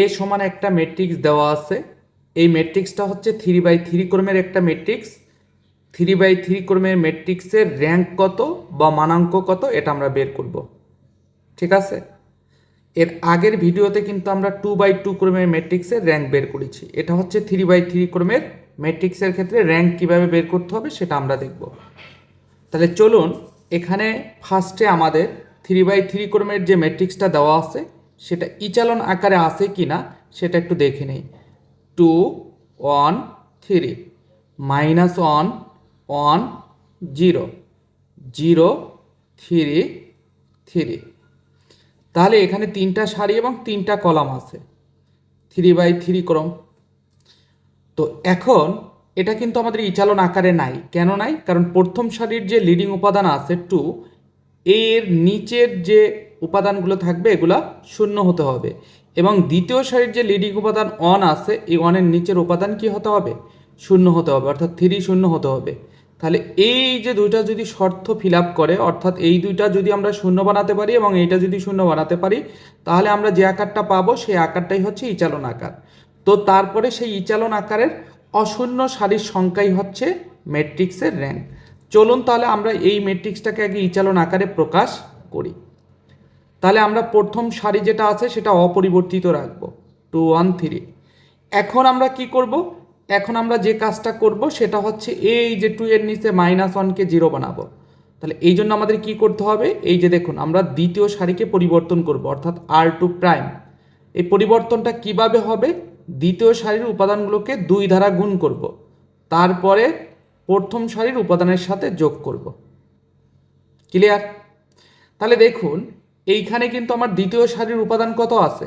এ সমান একটা ম্যাট্রিক্স দেওয়া আছে। এই ম্যাট্রিক্সটা হচ্ছে থ্রি বাই থ্রি ক্রমের একটা ম্যাট্রিক্স থ্রি বাই থ্রি ক্রমের ম্যাট্রিক্সের র্যাঙ্ক কত বা মানাঙ্ক কত এটা আমরা বের করব। ঠিক আছে? এর আগের ভিডিওতে কিন্তু আমরা টু বাই টু ক্রমের ম্যাট্রিক্সের র্যাঙ্ক বের করেছি। এটা হচ্ছে থ্রি বাই থ্রি ক্রমের ম্যাট্রিক্সের ক্ষেত্রে র্যাঙ্ক কীভাবে বের করতে হবে সেটা আমরা দেখব। তাহলে চলুন, এখানে ফার্স্টে আমাদের থ্রি বাই থ্রি ক্রমের যে ম্যাট্রিক্সটা দেওয়া আছে সেটা ইচালন আকারে আছে কি না সেটা একটু দেখে নেই। Two, one, three, minus one one, zero zero, three three. তাহলে এখানে তিনটা সারি এবং তিনটা কলাম আছে। থ্রি বাই থ্রি ক্রম। তো এখন এটা কিন্তু আমাদের ইচালন আকারে নাই। কেন নাই? কারণ প্রথম সারির যে লিডিং উপাদান আছে টু এর নিচের যে উপাদানগুলো থাকবে, এগুলা শূন্য হতে হবে। এবং দ্বিতীয় সারির যে লিডিং উপাদান অন আছে, এই অনের নিচের উপাদান কি হতে হবে? শূন্য হতে হবে, অর্থাৎ থ্রি শূন্য হতে হবে। তাহলে এই যে দুইটা যদি শর্ত ফিল আপ করে, অর্থাৎ এই দুইটা যদি আমরা শূন্য বানাতে পারি এবং এইটা যদি শূন্য বানাতে পারি, তাহলে আমরা যে আকারটা পাবো, সেই আকারটাই হচ্ছে ইচালন আকার। তো তারপরে সেই ইচালন আকারের অশূন্য সারির সংখ্যাই হচ্ছে ম্যাট্রিক্সের র্যাঙ্ক চলুন তাহলে আমরা এই ম্যাট্রিক্সটাকে আগে ইচালন আকারে প্রকাশ করি। তাহলে আমরা প্রথম সারি যেটা আছে সেটা অপরিবর্তিত রাখব, টু ওয়ান থ্রি। এখন আমরা কি করব? এখন আমরা যে কাজটা করব সেটা হচ্ছে এই যে টু এর নিচে মাইনাস ওয়ানকে জিরো বানাবো। তাহলে এই জন্য আমাদের কি করতে হবে? এই যে দেখুন, আমরা দ্বিতীয় সারিকে পরিবর্তন করব, অর্থাৎ আর টু প্রাইম এই পরিবর্তনটা কীভাবে হবে? দ্বিতীয় সারির উপাদানগুলোকে দুই ধারা গুণ করব। তারপরে প্রথম সারির উপাদানের সাথে যোগ করব। ক্লিয়ার তাহলে দেখুন এইখানে কিন্তু আমার দ্বিতীয় সারির উপাদান কত আছে?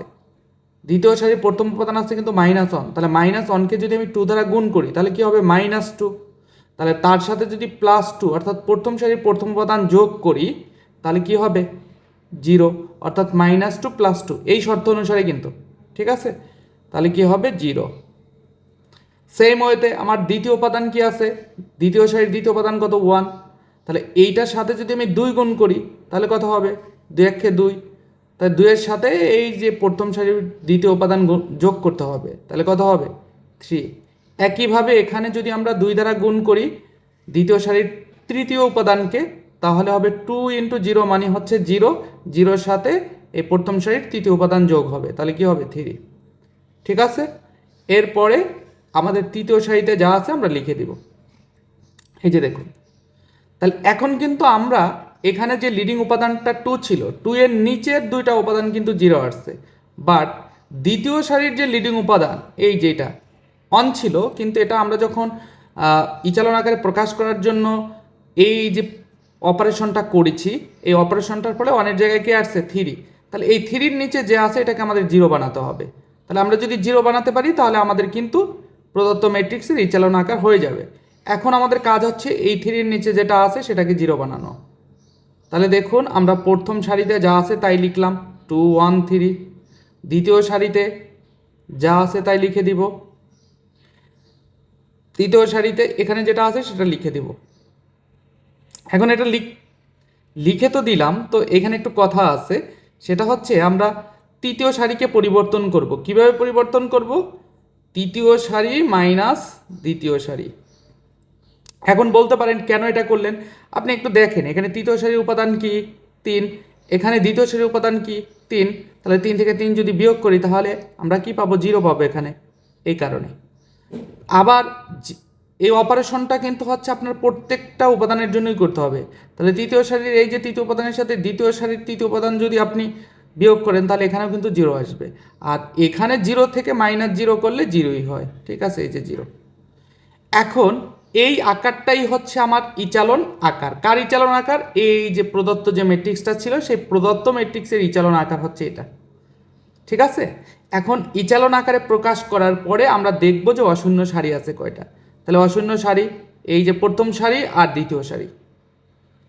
দ্বিতীয় সারির প্রথম উপাদান আছে কিন্তু মাইনাস ওয়ান তাহলে মাইনাস ওয়ানকে যদি আমি টু দ্বারা গুণ করি, তাহলে কি হবে? মাইনাস টু তাহলে তার সাথে যদি প্লাস টু অর্থাৎ প্রথম সারির প্রথম উপাদান যোগ করি, তাহলে কি হবে? জিরো অর্থাৎ মাইনাস টু প্লাস টু এই শর্ত অনুসারে কিন্তু। ঠিক আছে? তাহলে কি হবে? জিরো সেম ওয়েতে আমার দ্বিতীয় উপাদান কি আছে? দ্বিতীয় সারির দ্বিতীয় উপাদান কত? ওয়ান তাহলে এইটার সাথে যদি আমি দুই গুণ করি, তাহলে কত হবে? দুই একে দুই। তাই দুইয়ের সাথে এই যে প্রথম সারির দ্বিতীয় উপাদান যোগ করতে হবে। তাহলে কত হবে? থ্রি। একইভাবে এখানে যদি আমরা দুই দ্বারা গুণ করি দ্বিতীয় সারির তৃতীয় উপাদানকে, তাহলে হবে টু ইন্টু জিরো মানে হচ্ছে জিরো। জিরোর সাথে এই প্রথম সারির তৃতীয় উপাদান যোগ হবে। তাহলে কি হবে? থ্রি। ঠিক আছে? এরপরে আমাদের তৃতীয় সারিতে যা আছে আমরা লিখে দিব। এই যে দেখুন। তাহলে এখন কিন্তু আমরা এখানে যে লিডিং উপাদানটা টু ছিল টু এর নিচের দুইটা উপাদান কিন্তু জিরো আসছে। বাট দ্বিতীয় সারির যে লিডিং উপাদান, এই যেটা অন ছিল, কিন্তু এটা আমরা যখন ইচালন আকারে প্রকাশ করার জন্য এই যে অপারেশনটা করেছি, এই অপারেশনটার ফলে অনেক জায়গায় কি আসছে? থ্রি তাহলে এই থ্রির নিচে যে আছে, এটাকে আমাদের জিরো বানাতে হবে। তাহলে আমরা যদি জিরো বানাতে পারি, তাহলে আমাদের কিন্তু প্রদত্ত ম্যাট্রিক্সের ইচালন আকার হয়ে যাবে। এখন আমাদের কাজ হচ্ছে এই থ্রির নিচে যেটা আছে, সেটাকে জিরো বানানো। তাহলে দেখুন, আমরা প্রথম সারিতে যা আছে তাই লিখলাম। Two, one, three. দ্বিতীয় সারিতে যা আছে তাই লিখে দিব। তৃতীয় সারিতে এখানে যেটা আছে সেটা লিখে দিব। এখন এটা লিখ, লিখে তো দিলাম, তো এখানে একটু কথা আছে। সেটা হচ্ছে আমরা তৃতীয় সারিকে পরিবর্তন করব। কীভাবে পরিবর্তন করব? তৃতীয় সারি মাইনাস দ্বিতীয় সারি। এখন বলতে পারেন কেন এটা করলেন? আপনি একটু দেখেন, এখানে তৃতীয় সারির উপাদান কি? তিন। এখানে দ্বিতীয় সারির উপাদান কি? তিন। তাহলে তিন থেকে তিন যদি বিয়োগ করি, তাহলে আমরা কি পাবো? জিরো পাবো এখানে, এই কারণে। আবার এই অপারেশনটা কিন্তু হচ্ছে আপনার প্রত্যেকটা উপাদানের জন্যই করতে হবে। তাহলে তৃতীয় সারির, এই যে তৃতীয় উপাদানের সাথে দ্বিতীয় সারির তৃতীয় উপাদান যদি আপনি বিয়োগ করেন, তাহলে এখানেও কিন্তু জিরো আসবে। আর এখানে জিরো থেকে মাইনাস জিরো করলে জিরোই হয়, ঠিক আছে? এই যে জিরো। এখন এই আকারটাই হচ্ছে আমার ইচালন আকার। কার ইচালন আকার? এই যে প্রদত্ত যে ম্যাট্রিক্সটা ছিল, সেই প্রদত্ত ম্যাট্রিক্সের ইচালন আকার হচ্ছে এটা। ঠিক আছে? এখন ইচালন আকারে প্রকাশ করার পরে আমরা দেখব যে অশূন্য সারি আছে কয়টা। তাহলে অশূন্য সারি, এই যে প্রথম সারি আর দ্বিতীয় সারি।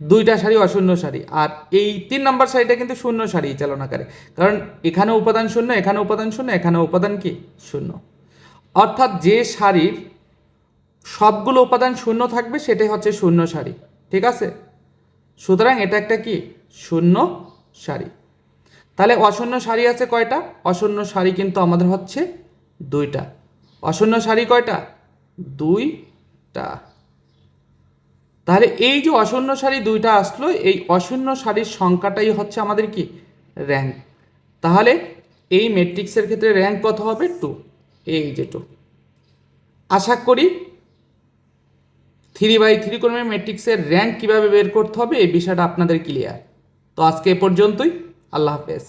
দুইটা সারি অশূন্য সারি। আর এই তিন নম্বর সারিটা কিন্তু শূন্য সারি ইচালন আকারে। কারণ এখানে উপাদান শূন্য এখানে উপাদান শূন্য এখানে উপাদান কি? শূন্য। অর্থাৎ যে সারির সবগুলো উপাদান শূন্য থাকবে, সেটাই হচ্ছে শূন্য সারি। ঠিক আছে? সুতরাং এটা একটা কি? শূন্য সারি। তাহলে অশূন্য সারি আছে কয়টা? অশূন্য সারি কিন্তু আমাদের হচ্ছে দুইটা। অশূন্য সারি কয়টা? দুইটা। তাহলে এই যে অশূন্য সারি দুইটা আসলো, এই অশূন্য সারির সংখ্যাটাই হচ্ছে আমাদের কি? র্যাঙ্ক। তাহলে এই ম্যাট্রিক্সের ক্ষেত্রে র্যাঙ্ক কত হবে? টু। এই যে টু। আশা করি থ্রি বাই থ্রি ক্রমের ম্যাট্রিক্সের র্যাঙ্ক কীভাবে বের করতে হবে, এই বিষয়টা আপনাদের ক্লিয়ার তো আজকে এ পর্যন্তই, আল্লাহ হাফেজ।